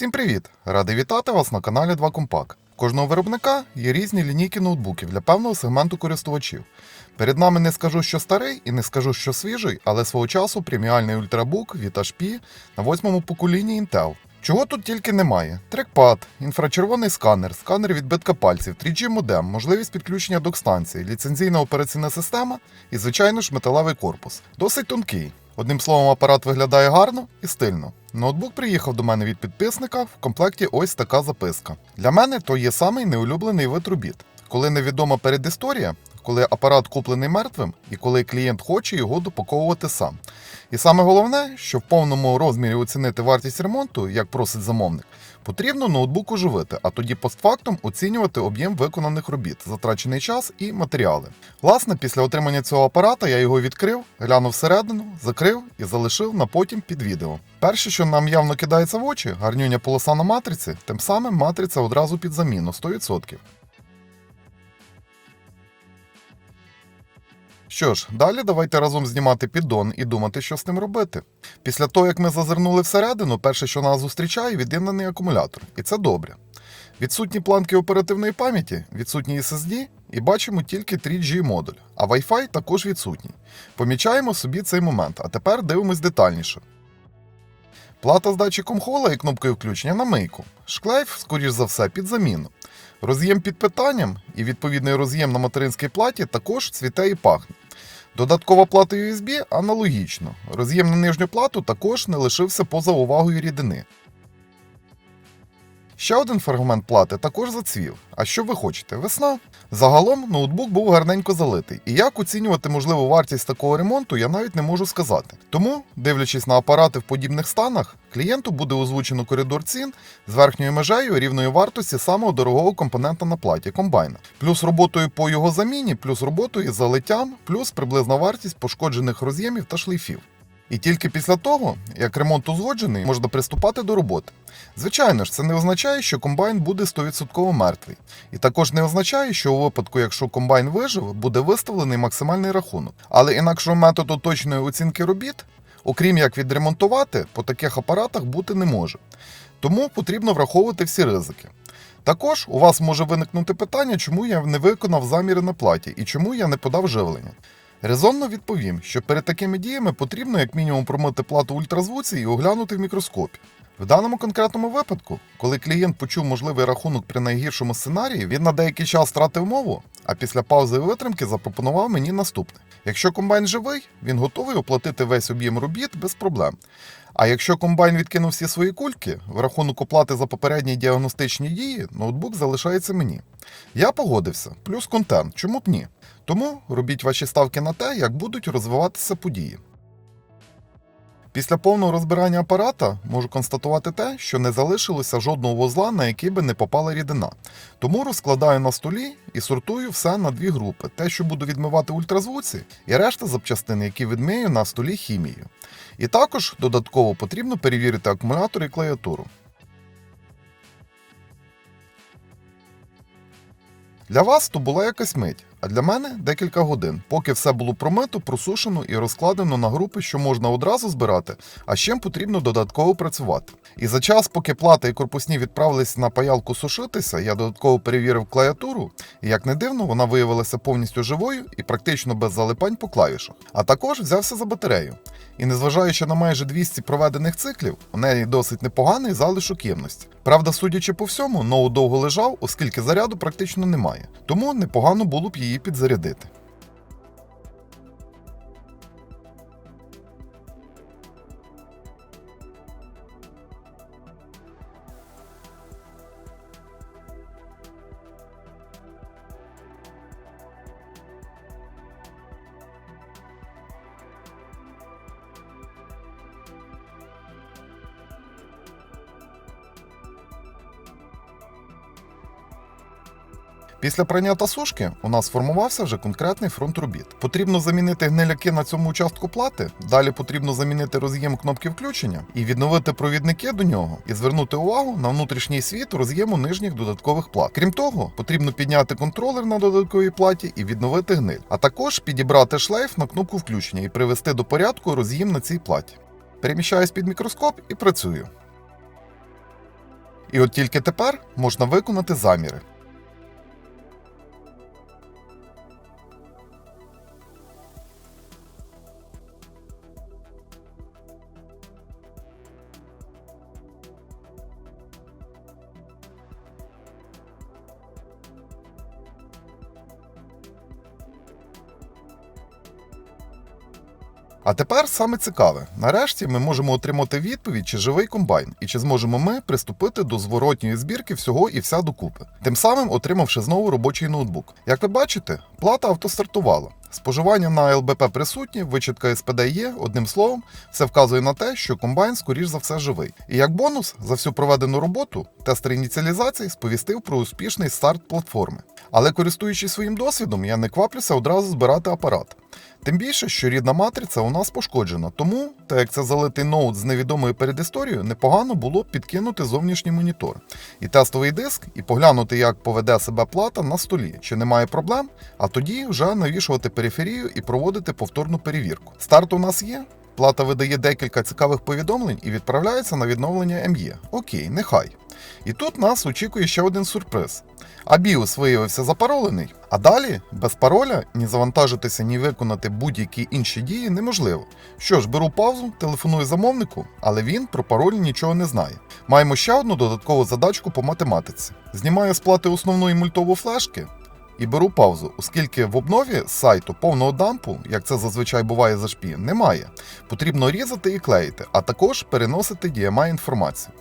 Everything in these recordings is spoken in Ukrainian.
Всім привіт! Радий вітати вас на каналі 2 Компак. Кожного виробника є різні лінійки ноутбуків для певного сегменту користувачів. Перед нами не скажу, що старий і не скажу, що свіжий, але свого часу преміальний ультрабук від HP на восьмому поколінні Intel. Чого тут тільки немає: трекпад, інфрачервоний сканер, сканер відбитка пальців, 3G модем, можливість підключення до станції, ліцензійна операційна система і, звичайно ж, металевий корпус. Досить тонкий. Одним словом, апарат виглядає гарно і стильно. Ноутбук приїхав до мене від підписника. В комплекті ось така записка. Для мене то є самий неулюблений вид робіт, коли невідома передісторія, коли апарат куплений мертвим і коли клієнт хоче його допаковувати сам. І саме головне, що в повному розмірі оцінити вартість ремонту, як просить замовник, потрібно ноутбук оживити, а тоді постфактум оцінювати об'єм виконаних робіт, затрачений час і матеріали. Власне, після отримання цього апарата я його відкрив, глянув всередину, закрив і залишив на потім під відео. Перше, що нам явно кидається в очі, гарнюня полоса на матриці, тим самим матриця одразу під заміну 100%. Що ж, далі давайте разом знімати піддон і думати, що з ним робити. Після того, як ми зазирнули всередину, перше, що нас зустрічає, від'єднаний акумулятор, і це добре. Відсутні планки оперативної пам'яті, відсутні SSD, і бачимо тільки 3G модуль, а Wi-Fi також відсутній. Помічаємо собі цей момент, а тепер дивимось детальніше. Плата з датчиком хола і кнопкою включення на мийку. Шклейф, скоріш за все, під заміну. Роз'єм під питанням і відповідний роз'єм на материнській платі також цвіте і пахне. Додаткова плата USB аналогічно. Роз'єм на нижню плату також не лишився поза увагою рідини. Ще один фрагмент плати також зацвів. А що ви хочете? Весна? Загалом ноутбук був гарненько залитий, і як оцінювати можливу вартість такого ремонту, я навіть не можу сказати. Тому, дивлячись на апарати в подібних станах, клієнту буде озвучено коридор цін з верхньою межею рівної вартості самого дорогого компонента на платі комбайна, плюс роботою по його заміні, плюс роботою із залиттям, плюс приблизна вартість пошкоджених роз'ємів та шлейфів. І тільки після того, як ремонт узгоджений, можна приступати до роботи. Звичайно ж, це не означає, що комбайн буде 100% мертвий. І також не означає, що у випадку, якщо комбайн вижив, буде виставлений максимальний рахунок. Але інакшого методу точної оцінки робіт, окрім як відремонтувати, по таких апаратах бути не може. Тому потрібно враховувати всі ризики. Також у вас може виникнути питання, чому я не виконав заміри на платі і чому я не подав живлення. Резонно відповім, що перед такими діями потрібно як мінімум промити плату ультразвуці і оглянути в мікроскопі. В даному конкретному випадку, коли клієнт почув можливий рахунок при найгіршому сценарії, він на деякий час втратив мову, а після паузи і витримки запропонував мені наступне: якщо комбайн живий, він готовий оплатити весь об'єм робіт без проблем. А якщо комбайн відкинув всі свої кульки, в рахунок оплати за попередні діагностичні дії, ноутбук залишається мені. Я погодився, плюс контент, чому б ні? Тому робіть ваші ставки на те, як будуть розвиватися події. Після повного розбирання апарата можу констатувати те, що не залишилося жодного вузла, на який би не попала рідина. Тому розкладаю на столі і сортую все на дві групи: те, що буду відмивати ультразвуці, і решта запчастин, які відмию на столі хімією. І також додатково потрібно перевірити акумулятор і клавіатуру. Для вас то була якась мить, а для мене декілька годин, поки все було промито, просушено і розкладено на групи, що можна одразу збирати, а з потрібно додатково працювати. І за час, поки плата і корпусні відправились на паялку сушитися, я додатково перевірив клавіатуру, і як не дивно, вона виявилася повністю живою і практично без залипань по клавішах. А також взявся за батарею. І незважаючи на майже 200 проведених циклів, у неї досить непоганий залишок ємності. Правда, судячи по всьому, ноут довго лежав, оскільки заряду практично немає. Тому непогано було б її підзарядити. Після прання та сушки у нас сформувався вже конкретний фронт робіт. Потрібно замінити гниляки на цьому участку плати. Далі потрібно замінити роз'єм кнопки включення і відновити провідники до нього, і звернути увагу на внутрішній світ роз'єму нижніх додаткових плат. Крім того, потрібно підняти контролер на додатковій платі і відновити гниль, а також підібрати шлейф на кнопку включення і привести до порядку роз'єм на цій платі. Переміщаюсь під мікроскоп і працюю. І от тільки тепер можна виконати заміри. А тепер саме цікаве. Нарешті ми можемо отримати відповідь, чи живий комбайн, і чи зможемо ми приступити до зворотньої збірки всього і вся докупи, тим самим отримавши знову робочий ноутбук. Як ви бачите, плата автостартувала. Споживання на ЛБП присутні, вичітка СПД є, одним словом, все вказує на те, що комбайн, скоріш за все, живий. І як бонус за всю проведену роботу, тестер ініціалізації сповістив про успішний старт платформи. Але користуючись своїм досвідом, я не кваплюся одразу збирати апарат. Тим більше, що рідна матриця у нас пошкоджена, тому, так як це залитий ноут з невідомою передісторією, непогано було б підкинути зовнішній монітор і тестовий диск, і поглянути, як поведе себе плата на столі, чи немає проблем, а тоді вже навішувати периферію і проводити повторну перевірку. Старт у нас є. Плата видає декілька цікавих повідомлень і відправляється на відновлення МЄ. Окей, нехай. І тут нас очікує ще один сюрприз. А BIOS виявився запаролений, а далі без пароля ні завантажитися, ні виконати будь-які інші дії неможливо. Що ж, беру паузу, телефоную замовнику, але він про пароль нічого не знає. Маємо ще одну додаткову задачку по математиці. Знімаю з плати основної мультової флешки і беру паузу, оскільки в обнові сайту повного дампу, як це зазвичай буває за шпі, немає. Потрібно різати і клеїти, а також переносити DMI інформацію.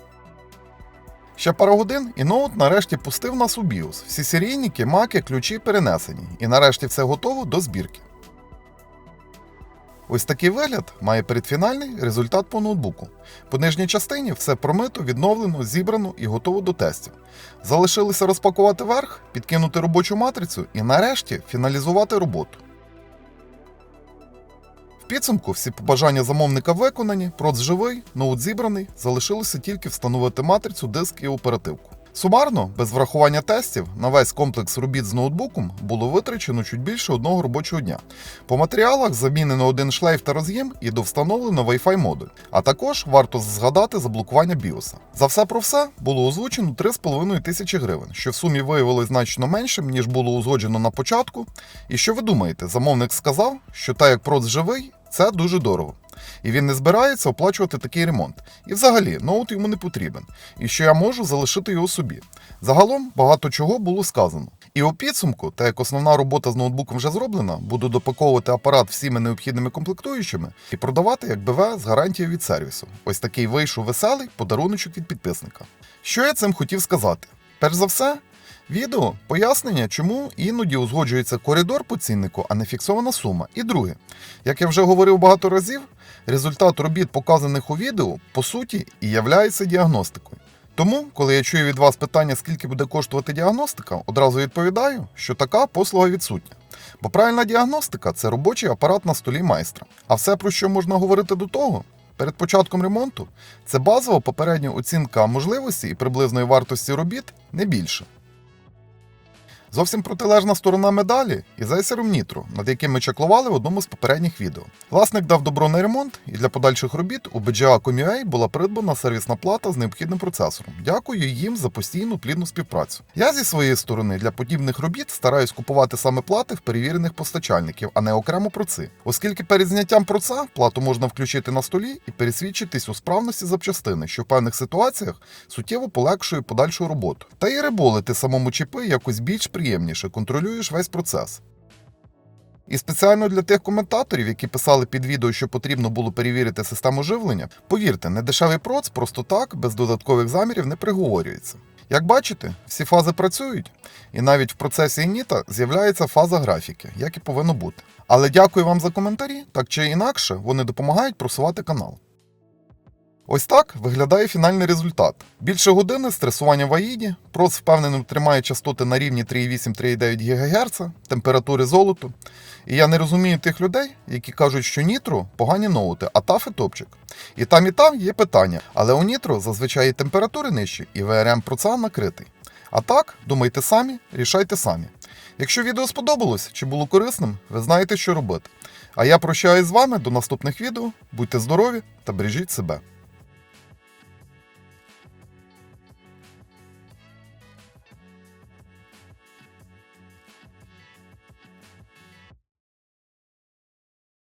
Ще пару годин, і ноут нарешті пустив нас у BIOS. Всі серійники, маки, ключі перенесені, і нарешті все готово до збірки. Ось такий вигляд має передфінальний результат по ноутбуку. По нижній частині все промито, відновлено, зібрано і готово до тестів. Залишилося розпакувати верх, підкинути робочу матрицю і нарешті фіналізувати роботу. В підсумку всі побажання замовника виконані, проц живий, ноут зібраний, залишилося тільки встановити матрицю, диск і оперативку. Сумарно, без врахування тестів, на весь комплекс робіт з ноутбуком було витрачено чуть більше одного робочого дня. По матеріалах замінено один шлейф та роз'єм і довстановлено Wi-Fi модуль. А також варто згадати заблокування BIOS. За все про все було озвучено 3,5 тисячі гривень, що в сумі виявилось значно меншим, ніж було узгоджено на початку. І що ви думаєте, замовник сказав, що так як проц живий, це дуже дорого. І він не збирається оплачувати такий ремонт. І взагалі, ноут йому не потрібен, і що я можу залишити його собі. Загалом багато чого було сказано. І у підсумку, так як основна робота з ноутбуком вже зроблена, буду допаковувати апарат всіми необхідними комплектуючими і продавати як БВ з гарантією від сервісу. Ось такий вийшов веселий подаруночок від підписника. Що я цим хотів сказати? Перш за все, Відео пояснення, чому іноді узгоджується коридор по ціннику, а не фіксована сума. І друге, як я вже говорив багато разів, результат робіт, показаних у відео, по суті, і являється діагностикою. Тому, коли я чую від вас питання, скільки буде коштувати діагностика, одразу відповідаю, що така послуга відсутня. Бо правильна діагностика це робочий апарат на столі майстра. А все, про що можна говорити до того, перед початком ремонту, це базова попередня оцінка можливості і приблизної вартості робіт не більше. Зовсім протилежна сторона медалі із Acer Nitro, над яким ми чаклували в одному з попередніх відео. Власник дав добро на ремонт, і для подальших робіт у BGA Com.ua була придбана сервісна плата з необхідним процесором. Дякую їм за постійну плідну співпрацю. Я зі своєї сторони для подібних робіт стараюсь купувати саме плати в перевірених постачальників, а не окремо проци. Оскільки перед зняттям проца плату можна включити на столі і пересвідчитись у справності запчастини, що в певних ситуаціях суттєво полегшує подальшу роботу. Та і реболити самому чіпи якось більш приємніше, контролюєш весь процес. І спеціально для тих коментаторів, які писали під відео, що потрібно було перевірити систему живлення, повірте, недешевий проц просто так, без додаткових замірів, не приговорюється. Як бачите, всі фази працюють, і навіть в процесі Ініта з'являється фаза графіки, як і повинно бути. Але дякую вам за коментарі, так чи інакше, вони допомагають просувати канал. Ось так виглядає фінальний результат. Більше години стресування в аїді, проц впевнено тримає частоти на рівні 3,8-3,9 ГГц, температури золоту. І я не розумію тих людей, які кажуть, що Нітро погані ноути, а тафи топчик. І там, і там є питання, але у Нітро зазвичай і температури нижчі, і ВРМ проца накритий. А так, думайте самі, рішайте самі. Якщо відео сподобалось чи було корисним, ви знаєте, що робити. А я прощаюсь з вами до наступних відео. Будьте здорові та бережіть себе.